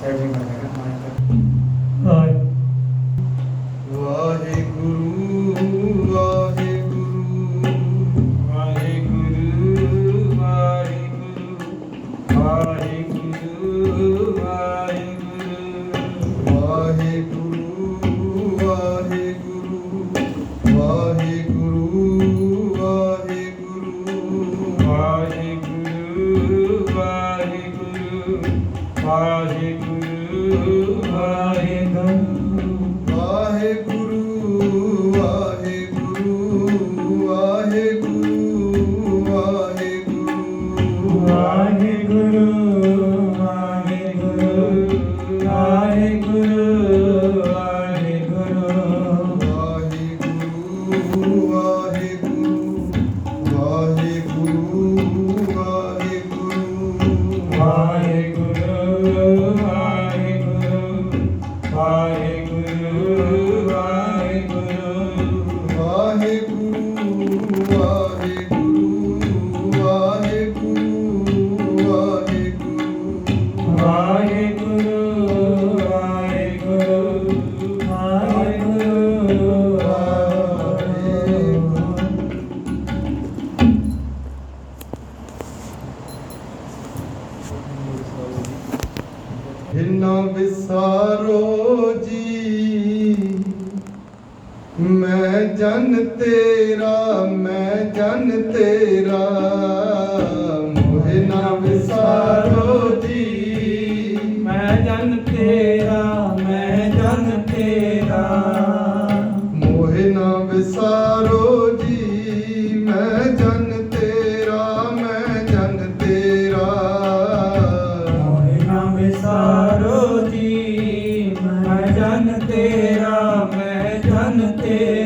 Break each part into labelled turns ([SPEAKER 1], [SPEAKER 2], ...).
[SPEAKER 1] serving by the Waheguru ਹਿਨਾ ਵਿਸਾਰੋ ਜੀ ਮੈਂ ਜਨ ਤੇਰਾ ਮੈਂ ਜਨ ਤੇਰਾ।
[SPEAKER 2] ਤੇਰਾ ਮੈਂ ਜਨ ਤੇਰਾ।
[SPEAKER 1] ਮੋਹਿ ਨਾ ਵਿਸਾਰੋ ਜੀ ਮੈਂ ਜਨ ਤੇਰਾ ਮੈਂ ਜਨ ਤੇਰਾ।
[SPEAKER 2] ਮੋਹਿ ਨਾ ਵਿਸਾਰੋ ਜੀ ਮੈਂ ਜਨ ਤੇਰਾ ਮੈਂ ਜਨ ਤੇਰਾ।
[SPEAKER 1] ਤੇਰਾ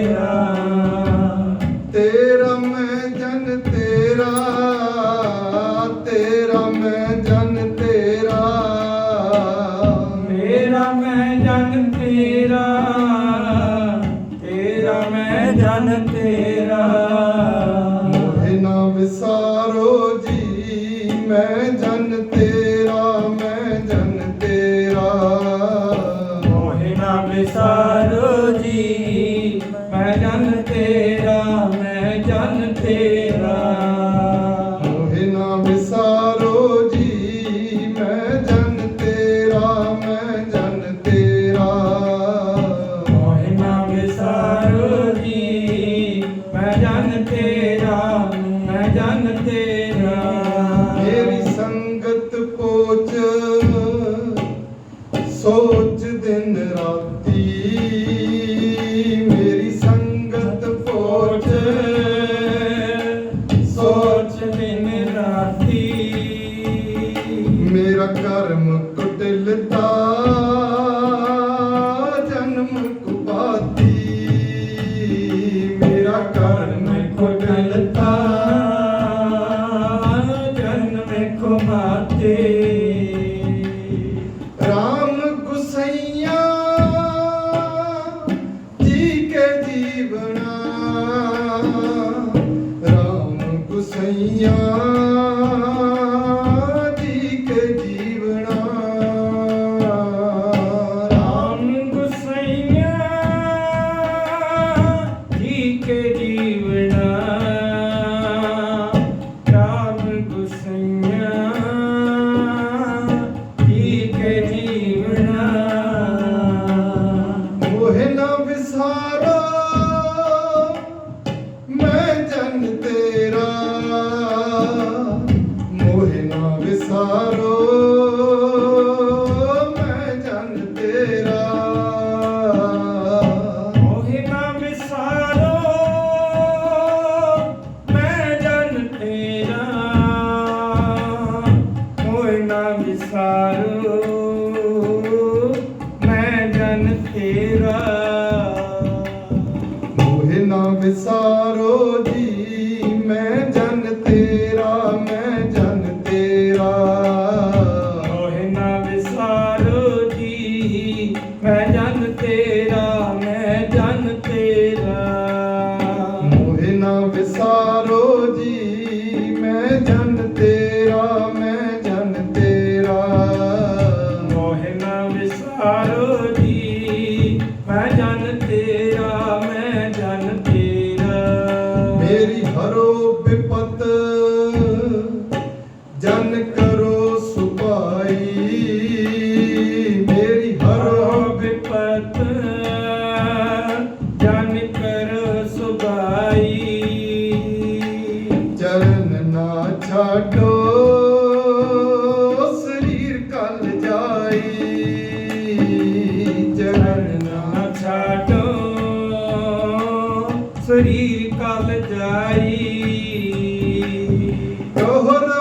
[SPEAKER 1] ਮੈਂ ਜਨ ਤੇਰਾ। ਮੋਹਿ ਨਾ ਵਿਸਾਰੋ ਜੀ ਮੈਂ ਜਨ ਤੇਰਾ ਮੈਂ ਜਨ ਤੇਰਾ।
[SPEAKER 2] ਮੋਹਿ ਨਾ ਵਿਸਾਰੋ ਜੀ ਮੈਂ ਜਨ ਤੇਰਾ। ਮੈਂ ਜਨ ਤੇਰਾ
[SPEAKER 1] ਮੈਂ ਜਨ ਤੇਰਾ। ਮੇਰੀ ਸੰਗਤ ਪੋਚ ਸੋਚ ਦਿਨ ਰਾਤੀ। ਮੇਰੀ ਸੰਗਤ ਪੋਚ
[SPEAKER 2] ਸੋਚ ਦਿਨ ਰਾਤੀ।
[SPEAKER 1] ਮੇਰਾ ਕਰਮ को माते ਤੇਰਾ। ਮੋਹਿ ਨਾ ਵਿਸਾਰੋ ਜੀ ਮੈਂ ਜਨ ਤੇਰਾ ਮੈਂ ਜਨ ਤੇਰਾ।
[SPEAKER 2] ਮੋਹਿ ਨਾ ਵਿਸਾਰੋ ਜੀ ਮੈਂ ਜਨ ਤੇਰਾ। ਤੇਰਾ
[SPEAKER 1] ਮੈਂ ਜਨ ਤੇਰਾ। ਮੇਰੀ ਹਰੋ ਬਿਪਤ ਜਨ ਕਰੋ ਸੁਭਾਈ ਮੇਰੀ ਹਰੋ ਬਿਪਤ
[SPEAKER 2] ਜਨ ਕਰੋ ਕਲ
[SPEAKER 1] ਜਾਈ। ਜੋਹਰ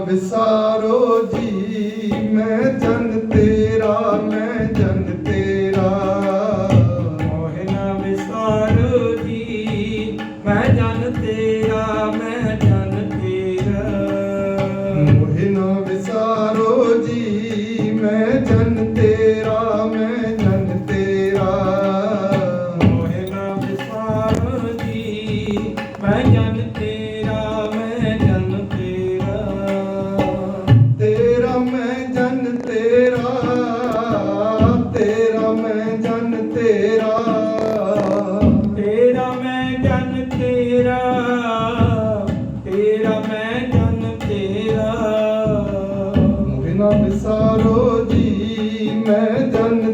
[SPEAKER 1] ਵਿਸਾਰੋ ਜੀ ਮੈਂ ਜਨ ਤੇਰਾ ਮੈਂ ਜਨ ਤੇਰਾ।
[SPEAKER 2] ਮੋਹਨ ਵਿਸਾਰੋ ਜੀ ਮੈਂ ਜਨ ਤੇਰਾ ਮੈਂ ਜਨ ਤੇਰਾ।
[SPEAKER 1] ਮੋਹਨ ਵਿਸਾਰੋ ਜੀ
[SPEAKER 2] neden